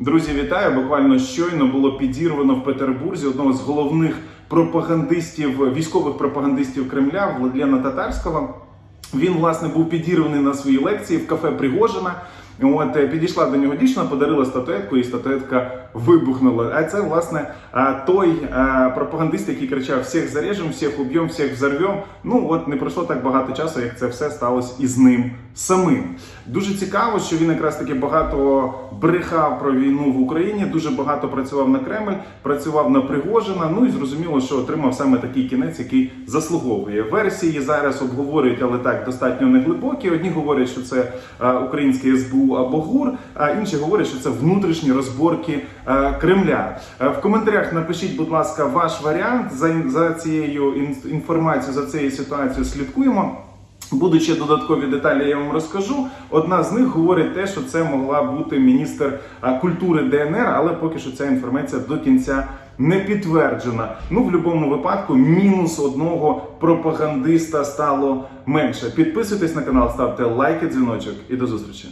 Друзі, вітаю! Буквально щойно було підірвано в Петербурзі одного з головних пропагандистів, військових пропагандистів Кремля Владлена Татарського. Він власне був підірваний на своїй лекції в кафе Пригожина. От е, підійшла до нього дівчина, подарила статуетку, і статуетка вибухнула. А це власне той пропагандист, який кричав: всіх зарежемо, всіх уб'ємо, всіх взорвемо. Ну от не пройшло так багато часу, як це все сталося із ним самим. Дуже цікаво, що він якраз таки багато брехав про війну в Україні, дуже багато працював на Кремль, працював на Пригожина. Ну і зрозуміло, що отримав саме такий кінець, який заслуговує. Версії зараз обговорюють, але так достатньо неглибокі. Одні говорять, що це е, українське СБУ або ГУР, а інші говорять, що це внутрішні розборки е, Кремля. Е, В коментарях напишіть, будь ласка, ваш варіант за, за цією інформацією, за цією ситуацією слідкуємо. Будуть ще додаткові деталі, я вам розкажу. Одна з них говорить те, що це могла бути міністр культури ДНР, але поки що ця інформація до кінця не підтверджена. Ну, в будь-якому випадку, мінус одного пропагандиста стало менше. Підписуйтесь на канал, ставте лайки, дзвіночок і до зустрічі.